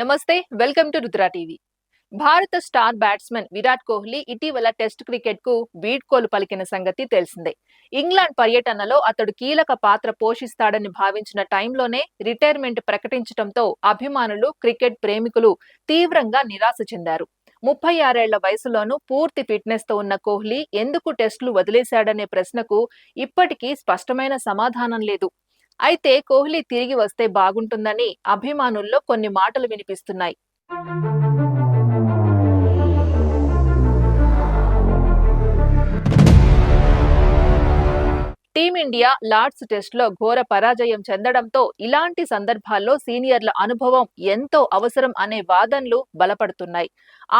నమస్తే welcome to Rudra TV. భారత star batsmen Virat Kohli ఇటీవల టెస్ట్ క్రికెట్కు వీడ్కోలు పలికిన సంగతి తెలిసిందే. ఇంగ్లాండ్ పర్యటనలో అతడు కీలక పాత్ర పోషిస్తాడని భావించిన టైంలోనే రిటైర్మెంట్ ప్రకటించడంతో అభిమానులు క్రికెట్ ప్రేమికులు తీవ్రంగా నిరాశ చెందారు. ముప్పై ఆరేళ్ళ వయసులోనూ పూర్తి ఫిట్నెస్తో ఉన్న కోహ్లీ ఎందుకు టెస్టులు వదిలేశాడనే ప్రశ్నకు ఇప్పటికీ స్పష్టమైన సమాధానం లేదు. అయితే కోహ్లీ తిరిగి వస్తే బాగుంటుందని అభిమానుల్లో కొన్ని మాటలు వినిపిస్తున్నాయి. టీమిండియా లార్డ్స్ టెస్ట్లో ఘోర పరాజయం చెందడంతో ఇలాంటి సందర్భాల్లో సీనియర్ల అనుభవం ఎంతో అవసరం అనే వాదనలు బలపడుతున్నాయి.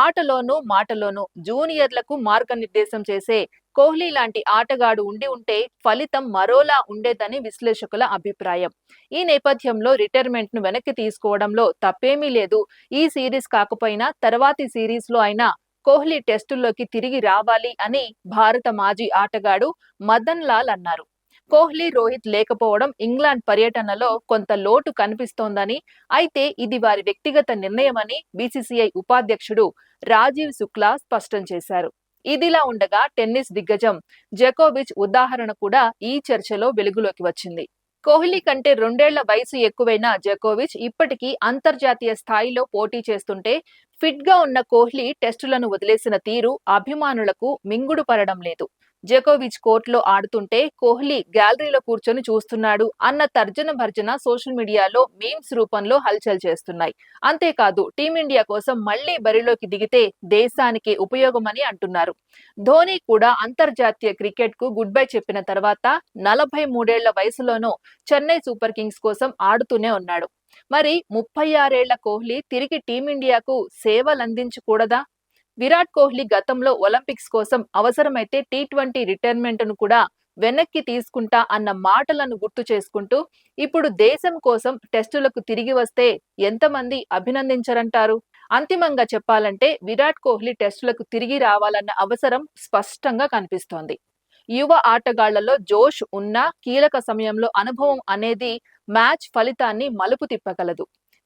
ఆటలోనూ మాటలోనూ జూనియర్లకు మార్గనిర్దేశం చేసే కోహ్లీ లాంటి ఆటగాడు ఉండి ఉంటే ఫలితం మరోలా ఉండేదని విశ్లేషకుల అభిప్రాయం. ఈ నేపథ్యంలో రిటైర్మెంట్ను వెనక్కి తీసుకోవడంలో తప్పేమీ లేదు. ఈ సిరీస్ కాకపోయినా తర్వాతి సిరీస్లో అయినా కోహ్లీ టెస్టుల్లోకి తిరిగి రావాలి అని భారత మాజీ ఆటగాడు మదన్ లాల్ అన్నారు. కోహ్లీ రోహిత్ లేకపోవడం ఇంగ్లాండ్ పర్యటనలో కొంత లోటు కనిపిస్తోందని అయితే ఇది వారి వ్యక్తిగత నిర్ణయమని బీసీసీఐ ఉపాధ్యక్షుడు రాజీవ్ శుక్లా స్పష్టం చేశారు. ఇదిలా ఉండగా టెన్నిస్ దిగ్గజం జకోవిచ్ ఉదాహరణ కూడా ఈ చర్చలో వెలుగులోకి వచ్చింది. కోహ్లీ కంటే రెండేళ్ళ వయసు ఎక్కువైన జకోవిచ్ ఇప్పటికీ అంతర్జాతీయ స్థాయిలో పోటీ చేస్తుంటే ఫిట్గా ఉన్న కోహ్లీ టెస్టులను వదిలేసిన తీరు అభిమానులకు మింగుడు పడడం లేదు. జకోవిచ్ కోర్టులో ఆడుతుంటే కోహ్లీ గ్యాలరీలో కూర్చొని చూస్తున్నాడు అన్న తర్జన భర్జన సోషల్ మీడియాలో మీమ్స్ రూపంలో హల్చల్ చేస్తున్నాయి. అంతేకాదు టీమిండియా కోసం మళ్ళీ బరిలోకి దిగితే దేశానికి ఉపయోగమని అంటున్నారు. ధోని కూడా అంతర్జాతీయ క్రికెట్కు గుడ్ బై చెప్పిన తర్వాత నలభై మూడేళ్ళ వయసులోనూ చెన్నై సూపర్ కింగ్స్ కోసం ఆడుతూనే ఉన్నాడు. మరి ముప్పై ఆరేళ్ళ కోహ్లీ తిరిగి టీమిండియాకు సేవలందించకూడదా? విరాట్ కోహ్లీ గతంలో ఒలింపిక్స్ కోసం అవసరమైతే టీ ట్వంటీ రిటైర్మెంట్ను కూడా వెనక్కి తీసుకుంటా అన్న మాటలను గుర్తు చేసుకుంటూ ఇప్పుడు దేశం కోసం టెస్టులకు తిరిగి వస్తే ఎంతమంది అభినందించరంటారు? అంతిమంగా చెప్పాలంటే విరాట్ కోహ్లీ టెస్టులకు తిరిగి రావాలన్న అవసరం స్పష్టంగా కనిపిస్తోంది. యువ ఆటగాళ్ళలో జోష్ ఉన్నా కీలక సమయంలో అనుభవం అనేది మ్యాచ్ ఫలితాన్ని మలుపు తిప్పగలదు.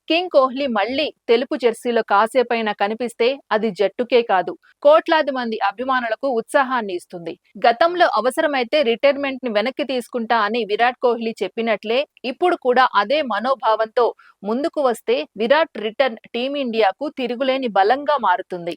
కింగ్ కోహ్లీ మళ్ళీ తెలుపు జెర్సీలో కాసేపైన కనిపిస్తే అది జట్టుకే కాదు. కోట్లాది మంది అభిమానులకు ఉత్సాహాన్ని ఇస్తుంది. గతంలో అవసరమైతే రిటైర్మెంట్ని వెనక్కి తీసుకుంటా అని విరాట్ కోహ్లీ చెప్పినట్లే ఇప్పుడు కూడా అదే మనోభావంతో ముందుకు వస్తే విరాట్ రిటర్న్ టీమిండియాకు తిరుగులేని బలంగా మారుతుంది.